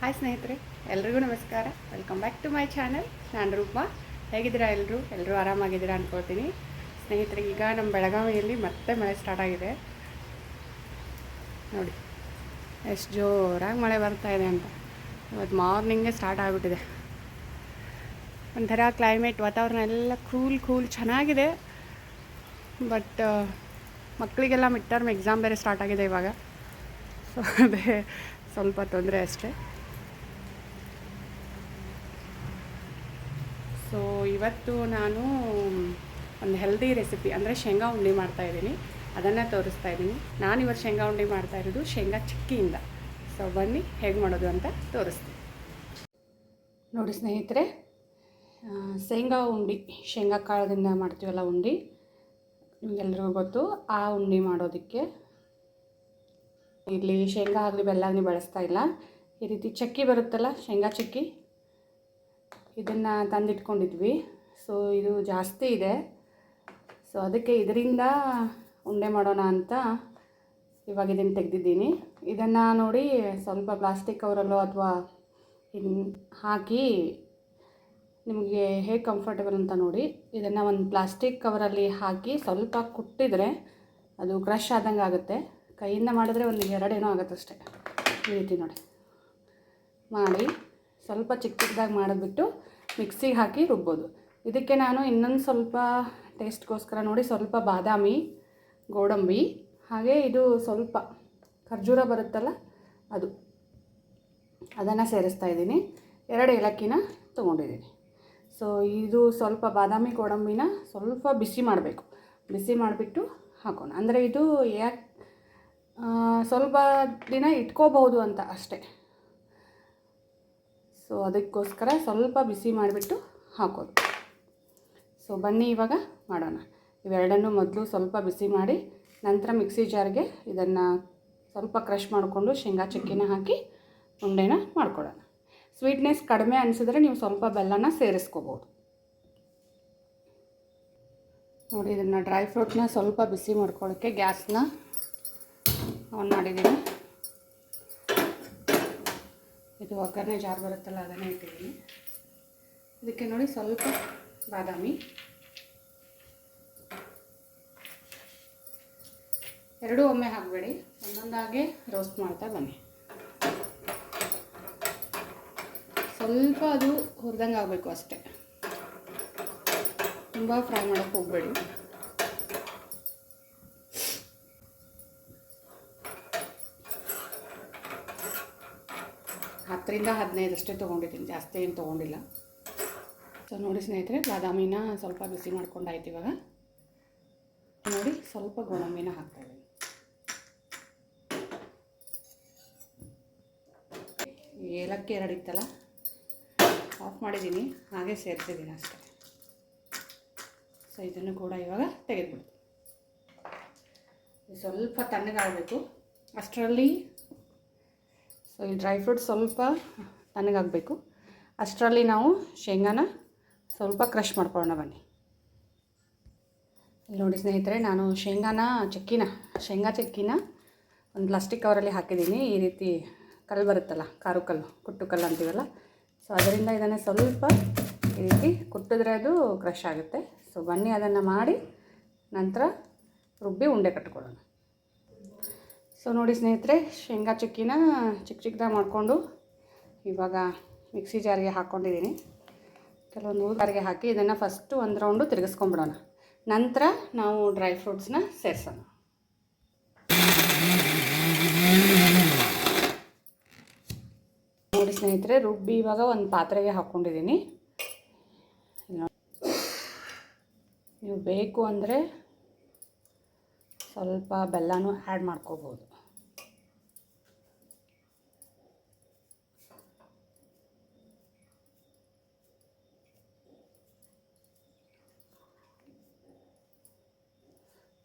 Hi ಸ್ನೇಹಿತರೆ. ಎಲ್ರಿಗೂ ನಮಸ್ಕಾರ. Welcome back to my channel ನಾನು ರೂಪಾ. ಹೇಗಿದ್ದೀರಾ ಎಲ್ಲರೂ ಎಲ್ಲರೂ ಆರಾಮಾಗಿದ್ದೀರಾ ಅನ್ಕೋತೀನಿ ಸ್ನೇಹಿತರೆ, ಈಗ ನಮ್ಮ ಬೆಳಗಾವಿಯಲ್ಲಿ ಮತ್ತೆ ಮಳೆ ಸ್ಟಾರ್ಟ್ ಆಗಿದೆ. ನೋಡಿ, ಎಷ್ಟು ಜೋರಾಗಿ ಮಳೆ ಬರ್ತಾ ಇದೆ ಅಂತ. ಇವತ್ತು ಮಾರ್ನಿಂಗೇ ಸ್ಟಾರ್ಟ್ ಆಗಿಬಿಟ್ಟಿದೆ. ಒಂಥರ ಕ್ಲೈಮೇಟ್ ವಾತಾವರಣ ಎಲ್ಲ ಕೂಲ್ ಕೂಲ್ ಚೆನ್ನಾಗಿದೆ. ಬಟ್ ಮಕ್ಕಳಿಗೆಲ್ಲ ಮಿಡ್ ಟರ್ಮ್ ಎಕ್ಸಾಮ್ ಬೇರೆ ಸ್ಟಾರ್ಟ್ ಆಗಿದೆ ಇವಾಗ. ಸೊ ಅದೇ ಸ್ವಲ್ಪ ತೊಂದರೆ ಅಷ್ಟೇ ಸೊ ಇವತ್ತು ನಾನು ಒಂದು ಹೆಲ್ದಿ ರೆಸಿಪಿ ಅಂದರೆ ಶೇಂಗಾ ಉಂಡೆ ಮಾಡ್ತಾಯಿದ್ದೀನಿ ಅದನ್ನು ತೋರಿಸ್ತಾ ಇದ್ದೀನಿ. ನಾನು ಇವತ್ತು ಶೇಂಗಾ ಉಂಡೆ ಮಾಡ್ತಾ ಇರೋದು ಶೇಂಗಾ ಚಿಕ್ಕಿಯಿಂದ. ಸೊ ಬನ್ನಿ ಹೇಗೆ ಮಾಡೋದು ಅಂತ ತೋರಿಸ್ತೀನಿ. ನೋಡಿ ಸ್ನೇಹಿತರೆ ಶೇಂಗಾ ಉಂಡೆ, ಶೇಂಗಾ ಕಾಳದಿಂದ ಮಾಡ್ತೀವಲ್ಲ ಉಂಡೆ? ನಿಮಗೆಲ್ರಿಗೂ ಗೊತ್ತು, ಆ ಉಂಡೆ ಮಾಡೋದಕ್ಕೆ ಇಲ್ಲಿ ಶೇಂಗಾ ಆಗಲಿ, ಬೆಲ್ಲ ಆಗಲಿ ಬಳಸ್ತಾ ಇಲ್ಲ. ಈ ರೀತಿ ಚಕ್ಕಿ ಬರುತ್ತಲ್ಲ, ಶೇಂಗಾ ಚಕ್ಕಿ? ಇದನ್ನು ತಂದಿಟ್ಕೊಂಡಿದ್ವಿ. ಸೊ ಇದು ಜಾಸ್ತಿ ಇದೆ. ಸೊ ಅದಕ್ಕೆ ಇದರಿಂದ ಉಂಡೆ ಮಾಡೋಣ ಅಂತ ಇವಾಗ ಇದನ್ನು ತೆಗೆದಿದ್ದೀನಿ. ಇದನ್ನು ನೋಡಿ ಸ್ವಲ್ಪ ಪ್ಲಾಸ್ಟಿಕ್ ಕವರಲ್ಲೋ ಅಥವಾ ಇನ್ ಹಾಕಿ ನಿಮಗೆ ಹೇಗೆ ಕಂಫರ್ಟೇಬಲ್ ಅಂತ ನೋಡಿ. ಇದನ್ನು ಒಂದು ಪ್ಲಾಸ್ಟಿಕ್ ಕವರಲ್ಲಿ ಹಾಕಿ ಸ್ವಲ್ಪ ಕುಟ್ಟಿದರೆ ಅದು ಕ್ರಶ್ ಆದಂಗೆ ಆಗುತ್ತೆ. ಕೈಯಿಂದ ಮಾಡಿದ್ರೆ ಒಂದು ಎರಡೇನೋ ಅಷ್ಟೇ ಈ ರೀತಿ ನೋಡಿ. ಮಾಡಿ. ಸ್ವಲ್ಪ ಚಿಕ್ಕ ಚಿಕ್ಕದಾಗಿ ಮಾಡಿಬಿಟ್ಟು ಮಿಕ್ಸಿಗೆ ಹಾಕಿ ರುಬ್ಬೋದು. ಇದಕ್ಕೆ ನಾನು ಇನ್ನೊಂದು ಸ್ವಲ್ಪ ಟೇಸ್ಟ್ಗೋಸ್ಕರ ನೋಡಿ, ಸ್ವಲ್ಪ ಬಾದಾಮಿ, ಗೋಡಂಬಿ, ಹಾಗೆ ಇದು ಸ್ವಲ್ಪ ಖರ್ಜೂರ ಬರುತ್ತಲ್ಲ ಅದು. ಅದನ್ನು ಸೇರಿಸ್ತಾ ಇದ್ದೀನಿ. ಎರಡು ಏಲಕ್ಕಿನ ತೊಗೊಂಡಿದ್ದೀನಿ. ಸೊ, ಇದು ಸ್ವಲ್ಪ ಬಾದಾಮಿ, ಗೋಡಂಬಿನ ಸ್ವಲ್ಪ ಬಿಸಿ ಮಾಡಬೇಕು. ಬಿಸಿ ಮಾಡಿಬಿಟ್ಟು ಹಾಕೋಣ. ಅಂದರೆ ಇದು ಯಾಕೆ ಸ್ವಲ್ಪ ದಿನ ಇಟ್ಕೋಬಹುದು ಅಂತ ಅಷ್ಟೇ. ಸೊ ಅದಕ್ಕೋಸ್ಕರ ಸ್ವಲ್ಪ ಬಿಸಿ ಮಾಡಿಬಿಟ್ಟು ಹಾಕೋದು. ಸೊ ಬನ್ನಿ ಇವಾಗ ಮಾಡೋಣ. ಇವೆರಡನ್ನೂ ಮೊದಲು ಸ್ವಲ್ಪ ಬಿಸಿ ಮಾಡಿ ನಂತರ ಮಿಕ್ಸಿ ಜಾರ್ಗೆ ಇದನ್ನು ಸ್ವಲ್ಪ ಕ್ರಷ್ ಮಾಡಿಕೊಂಡು ಶೇಂಗಾ ಚಕ್ಕಿನ ಹಾಕಿ ಉಂಡೆನ ಮಾಡ್ಕೊಡೋಣ. ಸ್ವೀಟ್ನೆಸ್ ಕಡಿಮೆ ಅನಿಸಿದ್ರೆ ನೀವು ಸ್ವಲ್ಪ ಬೆಲ್ಲನ ಸೇರಿಸ್ಕೋಬೋದು. ನೋಡಿ, ಇದನ್ನು ಡ್ರೈ ಫ್ರೂಟ್ನ ಸ್ವಲ್ಪ ಬಿಸಿ ಮಾಡ್ಕೊಳ್ಳೋಕ್ಕೆ ಗ್ಯಾಸ್ನ ಆನ್ ಮಾಡಿದ್ದೀನಿ. ಇದು ಒಗ್ಗರಣೆ ಜಾರು ಬರುತ್ತಲ್ಲ, ಅದನ್ನೇ ಇಟ್ಟಿದ್ದೀನಿ. ಇದಕ್ಕೆ ನೋಡಿ ಸ್ವಲ್ಪ ಬಾದಾಮಿ. ಎರಡೂ ಒಮ್ಮೆ ಹಾಕಬೇಡಿ. ಒಂದೊಂದಾಗೆ ರೋಸ್ಟ್ ಮಾಡ್ತಾ ಬನ್ನಿ. ಸ್ವಲ್ಪ ಅದು ಹುರಿದಂಗೆ ಆಗಬೇಕು ಅಷ್ಟೇ. ತುಂಬ ಫ್ರೈ ಮಾಡೋಕ್ಕೆ ಹೋಗಬೇಡಿ. ಹತ್ತರಿಂದ ಹದಿನೈದಷ್ಟೇ ತೊಗೊಂಡಿದ್ದೀನಿ. ಜಾಸ್ತಿ ಏನು ತೊಗೊಂಡಿಲ್ಲ. ಸೊ ನೋಡಿ ಸ್ನೇಹಿತರೆ, ಬಾದಾಮಿನ ಸ್ವಲ್ಪ ಬಿಸಿ ಮಾಡ್ಕೊಂಡಾಯ್ತು ಇವಾಗ. ನೋಡಿ, ಸ್ವಲ್ಪ ಗೋಡಂಬಿನ ಹಾಕ್ತಾಯಿದ್ದೀನಿ ಏಲಕ್ಕಿ ಎರಡು ಇತ್ತಲ್ಲ? ಆಫ್ ಮಾಡಿದ್ದೀನಿ. ಹಾಗೆ ಸೇರ್ತಿದ್ದೀನಿ ಅಷ್ಟೇ. ಸೊ ಇದನ್ನು ಕೂಡ ಇವಾಗ ತೆಗೆದುಬಿಡ್ತೀನಿ. ಸ್ವಲ್ಪ ತಣ್ಣಗಾಗಬೇಕು. ಅಷ್ಟರಲ್ಲಿ ಸೊ ಈ ಡ್ರೈ ಫ್ರೂಟ್ ಸ್ವಲ್ಪ ತಣ್ಣಗಾಗಬೇಕು ಅಷ್ಟರಲ್ಲಿ ನಾವು ಶೇಂಗಾನ ಸ್ವಲ್ಪ ಕ್ರಷ್ ಮಾಡ್ಕೊಳ್ಳೋಣ ಬನ್ನಿ. ಇಲ್ಲಿ ನೋಡಿ ಸ್ನೇಹಿತರೆ, ನಾನು ಶೇಂಗಾನ ಚಕ್ಕಿನ, ಶೇಂಗಾ ಚಕ್ಕಿನ ಒಂದು ಪ್ಲಾಸ್ಟಿಕ್ ಕವರಲ್ಲಿ ಹಾಕಿದ್ದೀನಿ. ಈ ರೀತಿ ಕಲ್ಲು ಬರುತ್ತಲ್ಲ, ಕಾರು ಕಲ್ಲು, ಕುಟ್ಟು ಕಲ್ಲು ಅಂತೀವಲ್ಲ? ಸೊ ಅದರಿಂದ ಇದನ್ನು ಸ್ವಲ್ಪ ಈ ರೀತಿ ಕುಟ್ಟಿದ್ರೆ ಅದು ಕ್ರಷ್ ಆಗುತ್ತೆ. ಸೊ ಬನ್ನಿ, ಅದನ್ನು ಮಾಡಿ ನಂತರ ರುಬ್ಬಿ ಉಂಡೆ ಕಟ್ಕೊಳ್ಳೋಣ. ಸೊ ನೋಡಿ ಸ್ನೇಹಿತರೆ, ಶೇಂಗಾ ಚಿಕ್ಕಿನ ಚಿಕ್ಕ ಚಿಕ್ಕದಾಗಿ ಮಾಡಿಕೊಂಡು ಇವಾಗ ಮಿಕ್ಸಿ ಜಾರಿಗೆ ಹಾಕ್ಕೊಂಡಿದ್ದೀನಿ. ಕೆಲವೊಂದು ಜಾರಿಗೆ ಹಾಕಿ ಇದನ್ನು ಫಸ್ಟು ಒಂದು ರೌಂಡು ತಿರುಗಿಸ್ಕೊಂಬಿಡೋಣ. ನಂತರ ನಾವು ಡ್ರೈ ಫ್ರೂಟ್ಸ್ನ ಸೇರಿಸೋಣ. ನೋಡಿ ಸ್ನೇಹಿತರೆ, ರುಬ್ಬಿ ಇವಾಗ ಒಂದು ಪಾತ್ರೆಗೆ ಹಾಕ್ಕೊಂಡಿದ್ದೀನಿ. ನೀವು ಬೇಕು ಅಂದರೆ ಸ್ವಲ್ಪ ಬೆಲ್ಲನೂ ಆ್ಯಡ್ ಮಾಡ್ಕೋಬೋದು.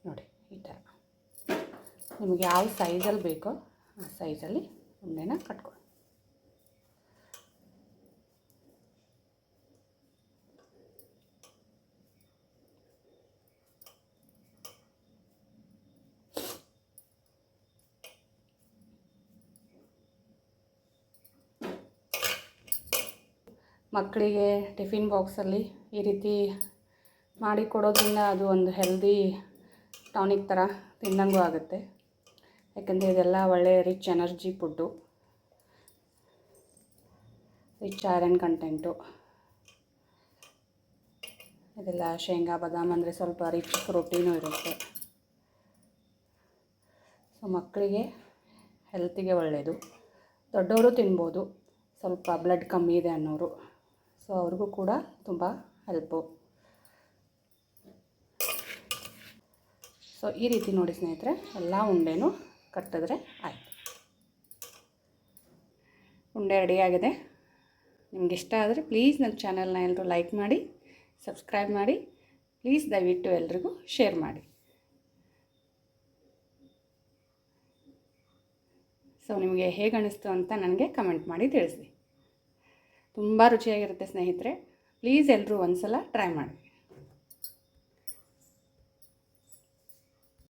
ನೋಡಿ, ಈ ಥರ. ನಿಮಗೆ ಯಾವ ಸೈಜಲ್ಲಿ ಬೇಕೋ ಆ ಸೈಜಲ್ಲಿ ಉಂಡೆನ ಕಟ್ಕೊಳ್ಳಿ. ಮಕ್ಕಳಿಗೆ ಟಿಫಿನ್ ಬಾಕ್ಸಲ್ಲಿ ಈ ರೀತಿ ಮಾಡಿ ಕೊಡೋದ್ರಿಂದ ಅದು ಒಂದು ಹೆಲ್ದಿ ಟಾನಿಕ್ ಥರ ತಿಂದಂಗೂ ಆಗುತ್ತೆ. ಯಾಕಂದರೆ ಇದೆಲ್ಲ ಒಳ್ಳೆಯ rich energy food rich iron content ಇದೆಲ್ಲ ಶೇಂಗಾ, ಬಾದಾಮ್ ಅಂದರೆ ಸ್ವಲ್ಪ ರಿಚ್ ಪ್ರೋಟೀನು ಇರುತ್ತೆ. ಸೊ ಮಕ್ಕಳಿಗೆ ಹೆಲ್ತಿಗೆ ಒಳ್ಳೆಯದು ದೊಡ್ಡವರು ತಿನ್ಬೋದು. ಸ್ವಲ್ಪ ಬ್ಲಡ್ ಕಮ್ಮಿ ಇದೆ ಅನ್ನೋರು. ಸೊ ಅವ್ರಿಗೂ ಕೂಡ ತುಂಬ ಹೆಲ್ಪು ಸೊ, ಈ ರೀತಿ ನೋಡಿ ಸ್ನೇಹಿತರೆ, ಎಲ್ಲ ಉಂಡೆನೂ ಕಟ್ಟಿದ್ರೆ ಆಯಿತು. ಉಂಡೆ ರೆಡಿಯಾಗಿದೆ ನಿಮ್ಗೆ ಇಷ್ಟ ಆದರೆ ಪ್ಲೀಸ್ ನನ್ನ ಚಾನಲ್ನ ಎಲ್ಲರೂ ಲೈಕ್ ಮಾಡಿ ಸಬ್ಸ್ಕ್ರೈಬ್ ಮಾಡಿ ಪ್ಲೀಸ್ ದಯವಿಟ್ಟು ಎಲ್ರಿಗೂ ಶೇರ್ ಮಾಡಿ. ಸೊ ನಿಮಗೆ ಹೇಗೆ ಅನ್ನಿಸ್ತು ಅಂತ ನನಗೆ ಕಮೆಂಟ್ ಮಾಡಿ ತಿಳಿಸಿ ತುಂಬ ರುಚಿಯಾಗಿರುತ್ತೆ ಸ್ನೇಹಿತರೆ ಪ್ಲೀಸ್ ಎಲ್ಲರೂ ಒಂದು ಸಲ ಟ್ರೈ ಮಾಡಿ.